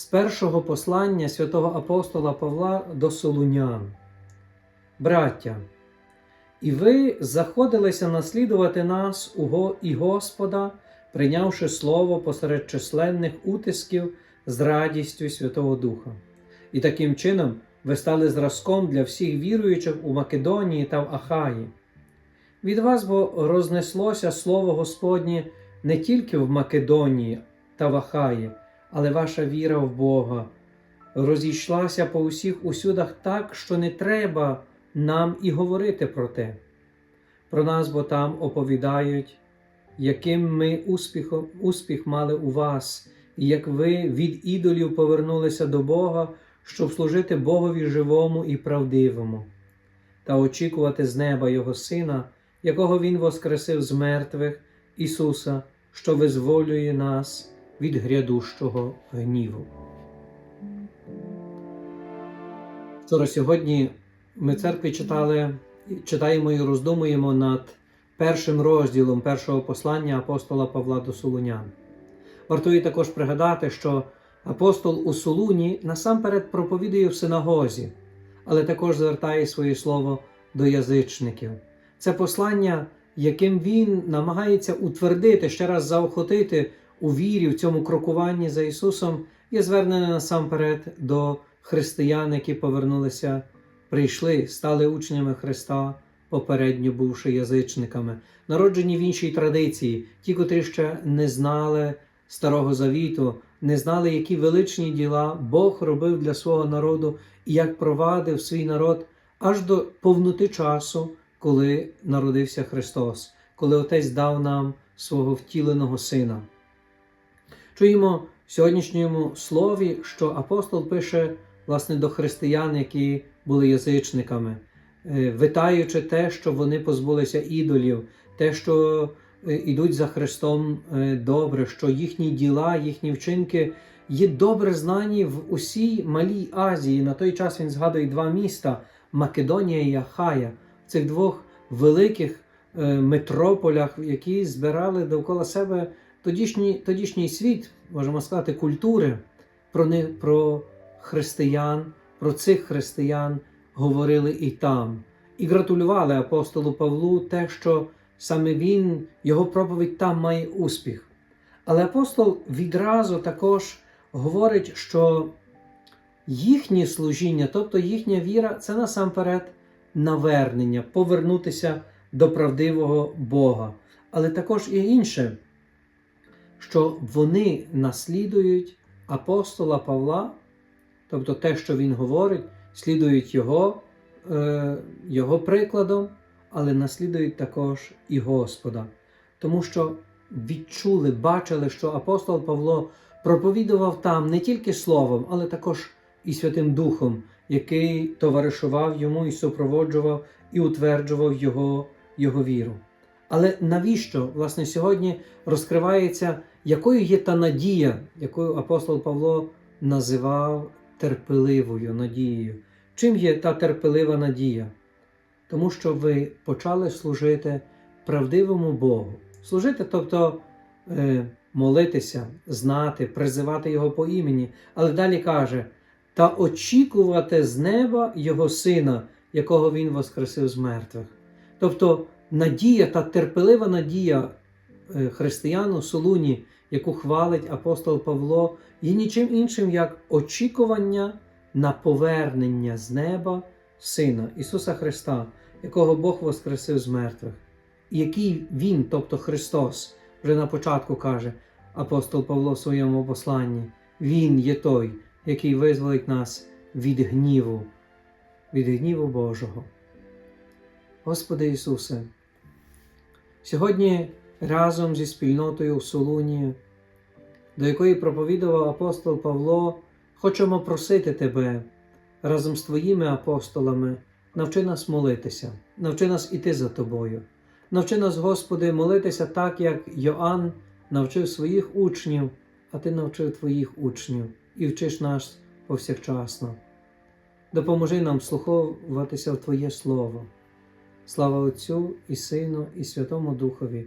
З першого послання святого апостола Павла до Солунян. Браття, і ви заходилися наслідувати нас і Господа, прийнявши слово посеред численних утисків з радістю Святого Духа. І таким чином ви стали зразком для всіх віруючих у Македонії та в Ахаї. Від вас бо рознеслося слово Господнє не тільки в Македонії та в Ахаї, але ваша віра в Бога розійшлася по усіх усюдах так, що не треба нам і говорити про те. Про нас бо там оповідають, яким ми успіхом, успіх мали у вас, і як ви від ідолів повернулися до Бога, щоб служити Богові живому і правдивому, та очікувати з неба Його Сина, якого Він воскресив з мертвих, Ісуса, що визволює нас від грядущого гніву. Вчора сьогодні ми церкві читали, читаємо і роздумуємо над першим розділом першого послання апостола Павла до Солунян. Вартує також пригадати, що апостол у Солуні насамперед проповідує в синагозі, але також звертає своє слово до язичників. Це послання, яким він намагається утвердити, ще раз заохотити у вірі в цьому крокуванні за Ісусом, є звернене насамперед до християн, які повернулися, прийшли, стали учнями Христа, попередньо бувши язичниками, народжені в іншій традиції, ті, котрі ще не знали Старого Завіту, не знали, які величні діла Бог робив для свого народу і як провадив свій народ аж до повноти часу, коли народився Христос, коли Отець дав нам свого втіленого Сина. Чуємо в сьогоднішньому слові, що апостол пише власне до християн, які були язичниками, е, витаючи те, що вони позбулися ідолів, те, що йдуть за Христом е, добре, що їхні діла, їхні вчинки є добре знані в усій Малій Азії. На той час він згадує два міста Македонія і Ахая, в цих двох великих е, метрополях, які збирали довкола себе тодішній, тодішній світ, можемо сказати, культури, про, не, про християн, про цих християн говорили і там. І гратулювали апостолу Павлу те, що саме він, його проповідь там має успіх. Але апостол відразу також говорить, що їхнє служіння, тобто їхня віра, це насамперед навернення, повернутися до правдивого Бога. Але також і інше, що вони наслідують апостола Павла, тобто те, що він говорить, слідують його, е, його прикладом, але наслідують також і Господа. Тому що відчули, бачили, що апостол Павло проповідував там не тільки словом, але також і Святим Духом, який товаришував йому і супроводжував і утверджував його, його віру. Але навіщо, власне, сьогодні розкривається, якою є та надія, якою апостол Павло називав терпеливою надією? Чим є та терпелива надія? Тому що ви почали служити правдивому Богу. Служити, тобто е, молитися, знати, призивати Його по імені, але далі каже, та очікувати з неба Його Сина, якого Він воскресив з мертвих. Тобто надія та терпелива надія християн у Солуні, яку хвалить апостол Павло, є нічим іншим, як очікування на повернення з неба Сина Ісуса Христа, якого Бог воскресив з мертвих, і який Він, тобто Христос, вже на початку каже апостол Павло в своєму посланні, Він є той, який визволить нас від гніву, від гніву Божого. Господи Ісусе, сьогодні разом зі спільнотою в Солуні, до якої проповідував апостол Павло, хочемо просити Тебе разом з Твоїми апостолами, навчи нас молитися, навчи нас іти за Тобою. Навчи нас, Господи, молитися так, як Йоанн навчив своїх учнів, а Ти навчив Твоїх учнів і вчиш нас повсякчасно. Допоможи нам слуховуватися в Твоє Слово. Слава Отцю і Сину, і Святому Духові,